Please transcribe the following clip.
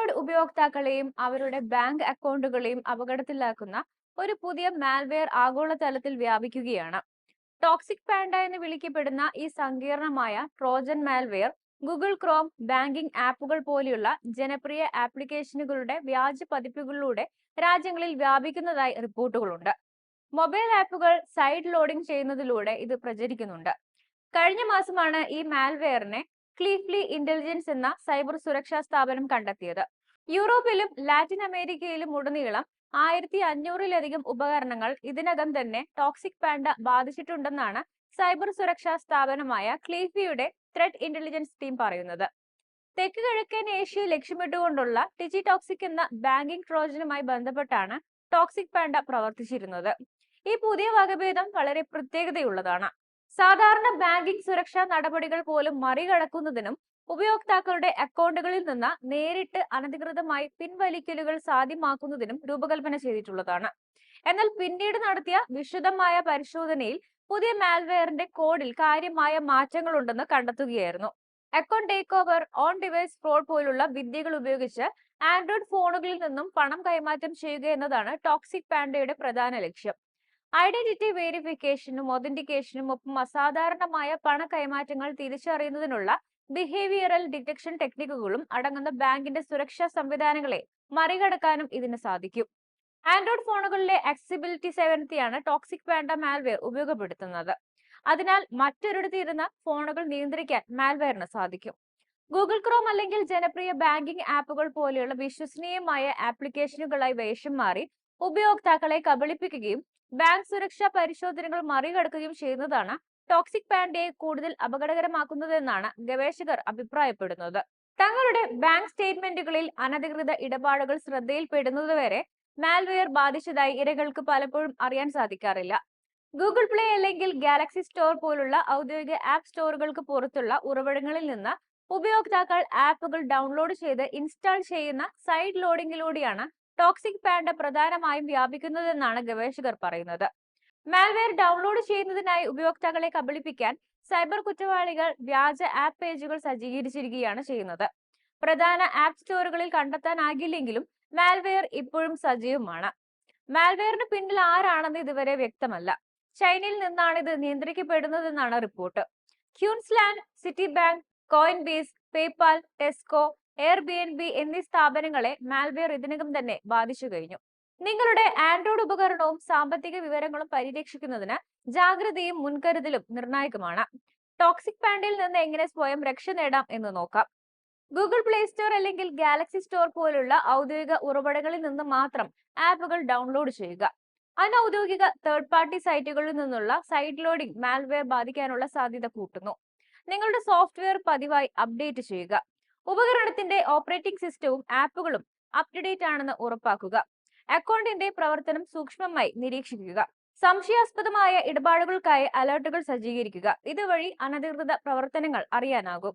Android ഉപയോക്താക്കളെയും അവരുടെ bank അക്കൗണ്ടുകളെയും അപകടത്തിലാക്കുന്ന ഒരു പുതിയ മാൽവെയർ ആഗോളതലത്തിൽ വ്യാപിക്കുകയാണ്. ടോക്സിക് പാൻഡ എന്ന് വിളിക്കപ്പെടുന്ന ഈ സങ്കീർണമായ trojan malware Google Chrome banking ആപ്പുകൾ പോലെയുള്ള ജനപ്രിയ ആപ്ലിക്കേഷനുകളുടെ വ്യാജ പതിപ്പുകളിലൂടെ രാജ്യങ്ങളിൽ വ്യാപിക്കുന്നതായി റിപ്പോർട്ടുകളുണ്ട്. മൊബൈൽ ആപ്പുകൾ സൈഡ് ലോഡിംഗ് ചെയ്യുന്നതിലൂടെ ഇത് പ്രചരിക്കുന്നുണ്ട്. കഴിഞ്ഞ മാസമാണ് ഈ മാൽവെയറിനെ ക്ലീഫ്ലി ഇന്റലിജൻസ് എന്ന സൈബർ സുരക്ഷാ സ്ഥാപനം കണ്ടെത്തിയത്. യൂറോപ്പിലും ലാറ്റിൻ അമേരിക്കയിലും ഉടനീളം ആയിരത്തി അഞ്ഞൂറിലധികം ഉപകരണങ്ങൾ ഇതിനകം തന്നെ ടോക്സിക് പാൻഡ ബാധിച്ചിട്ടുണ്ടെന്നാണ് സൈബർ സുരക്ഷാ സ്ഥാപനമായ ക്ലീഫിയുടെ ത്രെഡ് ഇന്റലിജൻസ് ടീം പറയുന്നത്. തെക്ക് കിഴക്കൻ ഏഷ്യ ലക്ഷ്യമിട്ടുകൊണ്ടുള്ള ടിജി ടോക്സിക് എന്ന ബാങ്കിംഗ് ട്രോജനുമായി ബന്ധപ്പെട്ടാണ് ടോക്സിക് പാൻഡ പ്രവർത്തിച്ചിരുന്നത്. ഈ പുതിയ വകഭേദം വളരെ പ്രത്യേകതയുള്ളതാണ്. സാധാരണ ബാങ്കിംഗ് സുരക്ഷാ നടപടികൾ പോലും മറികടക്കുന്നതിനും ഉപയോക്താക്കളുടെ അക്കൗണ്ടുകളിൽ നിന്ന് നേരിട്ട് അനധികൃതമായി പിൻവലിക്കലുകൾ സാധ്യമാക്കുന്നതിനും രൂപകൽപ്പന ചെയ്തിട്ടുള്ളതാണ്. എന്നാൽ പിന്നീട് നടത്തിയ വിശദമായ പരിശോധനയിൽ പുതിയ മാൽവെയറിന്റെ കോഡിൽ കാര്യമായ മാറ്റങ്ങളുണ്ടെന്ന് കണ്ടെത്തുകയായിരുന്നു. Account take over on device fraud പോലുള്ള വിദ്യകൾ ഉപയോഗിച്ച് ആൻഡ്രോയിഡ് ഫോണുകളിൽ നിന്നും പണം കൈമാറ്റം ചെയ്യുക എന്നതാണ് ടോക്സിക് പാൻഡയുടെ പ്രധാന ലക്ഷ്യം. ഐഡന്റിറ്റി വേരിഫിക്കേഷനും ഒതന്റിക്കേഷനും ഒപ്പം അസാധാരണമായ പണ കൈമാറ്റങ്ങൾ തിരിച്ചറിയുന്നതിനുള്ള ബിഹേവിയറൽ ഡിറ്റക്ഷൻ ടെക്നിക്കുകളും അടങ്ങുന്ന ബാങ്കിന്റെ സുരക്ഷാ സംവിധാനങ്ങളെ മറികടക്കാനും ഇതിന് സാധിക്കും. ആൻഡ്രോയിഡ് ഫോണുകളിലെ ആക്സസിബിലിറ്റി സേവനത്തെയാണ് ടോക്സിക് പാൻഡ മാൽവെയർ ഉപയോഗപ്പെടുത്തുന്നത്. അതിനാൽ മറ്റൊരിടത്ത് ഇരുന്ന ഫോണുകൾ നിയന്ത്രിക്കാൻ മാൽവെയറിന് സാധിക്കും. ഗൂഗിൾ ക്രോം അല്ലെങ്കിൽ ജനപ്രിയ ബാങ്കിംഗ് ആപ്പുകൾ പോലെയുള്ള വിശ്വസനീയമായ ആപ്ലിക്കേഷനുകളായി വേഷം മാറി ഉപയോക്താക്കളെ കബളിപ്പിക്കുകയും ബാങ്ക് സുരക്ഷാ പരിശോധനകൾ മറികടക്കുകയും ചെയ്യുന്നതാണ് ടോക്സിക് പാൻഡയെ കൂടുതൽ അപകടകരമാക്കുന്നതെന്നാണ് ഗവേഷകർ അഭിപ്രായപ്പെടുന്നത്. തങ്ങളുടെ ബാങ്ക് സ്റ്റേറ്റ്മെന്റുകളിൽ അനധികൃത ഇടപാടുകൾ ശ്രദ്ധയിൽപ്പെടുന്നതുവരെ മാൽവെയർ ബാധിച്ചതായി ഇരകൾക്ക് പലപ്പോഴും അറിയാൻ സാധിക്കാറില്ല. ഗൂഗിൾ പ്ലേ അല്ലെങ്കിൽ ഗാലക്സി സ്റ്റോർ പോലുള്ള ഔദ്യോഗിക ആപ്പ് സ്റ്റോറുകൾക്ക് പുറത്തുള്ള ഉറവിടങ്ങളിൽ നിന്ന് ഉപയോക്താക്കൾ ആപ്പുകൾ ഡൗൺലോഡ് ചെയ്ത് ഇൻസ്റ്റാൾ ചെയ്യുന്ന സൈഡ് ലോഡിംഗിലൂടെയാണ് ടോക്സിക് പാൻഡ പ്രധാനമായും വ്യാപിക്കുന്നതെന്നാണ് ഗവേഷകർ പറയുന്നത്. മാൽവെയർ ഡൗൺലോഡ് ചെയ്യുന്നതിനായി ഉപയോക്താക്കളെ കബളിപ്പിക്കാൻ സൈബർ കുറ്റവാളികൾ വ്യാജ ആപ്പ് പേജുകൾ സജ്ജീകരിച്ചിരിക്കുകയാണ് ചെയ്യുന്നത്. പ്രധാന ആപ്പ് സ്റ്റോറുകളിൽ കണ്ടെത്താനാകില്ലെങ്കിലും മാൽവെയർ ഇപ്പോഴും സജീവമാണ്. മാൽവെയറിന് പിന്നിൽ ആരാണെന്ന് ഇതുവരെ വ്യക്തമല്ല. ചൈനയിൽ നിന്നാണ് ഇത് നിയന്ത്രിക്കപ്പെടുന്നതെന്നാണ് report. Queensland Citibank Coinbase PayPal Tesco Airbnb എന്നീ സ്ഥാപനങ്ങളെ മാൽവെയർ ഇതിനകം തന്നെ ബാധിച്ചു കഴിഞ്ഞു. നിങ്ങളുടെ ആൻഡ്രോയിഡ് ഉപകരണവും സാമ്പത്തിക വിവരങ്ങളും പരിരക്ഷിക്കുന്നതിന് ജാഗ്രതയും മുൻകരുതലും നിർണായകമാണ്. ടോക്സിക് പാൻഡിൽ നിന്ന് എങ്ങനെ സ്വയം രക്ഷ നേടാം എന്ന് നോക്കാം. ഗൂഗിൾ പ്ലേ സ്റ്റോർ അല്ലെങ്കിൽ ഗാലക്സി സ്റ്റോർ പോലുള്ള ഔദ്യോഗിക ഉറവിടങ്ങളിൽ നിന്ന് മാത്രം ആപ്പുകൾ ഡൗൺലോഡ് ചെയ്യുക. അനൌദ്യോഗിക തേർഡ് പാർട്ടി സൈറ്റുകളിൽ നിന്നുള്ള സൈറ്റ് ലോഡിംഗ് മാൽവെയർ ബാധിക്കാനുള്ള സാധ്യത കൂട്ടുന്നു. നിങ്ങളുടെ സോഫ്റ്റ്വെയർ പതിവായി അപ്ഡേറ്റ് ചെയ്യുക. ഉപകരണത്തിന്റെ ഓപ്പറേറ്റിംഗ് സിസ്റ്റവും ആപ്പുകളും അപ് ടു ഡേറ്റ് ആണെന്ന് ഉറപ്പാക്കുക. അക്കൗണ്ടിന്റെ പ്രവർത്തനം സൂക്ഷ്മമായി നിരീക്ഷിക്കുക. സംശയാസ്പദമായ ഇടപാടുകൾക്കായി അലർട്ടുകൾ സജ്ജീകരിക്കുക. ഇതുവഴി അനധികൃത പ്രവർത്തനങ്ങൾ അറിയാനാകും.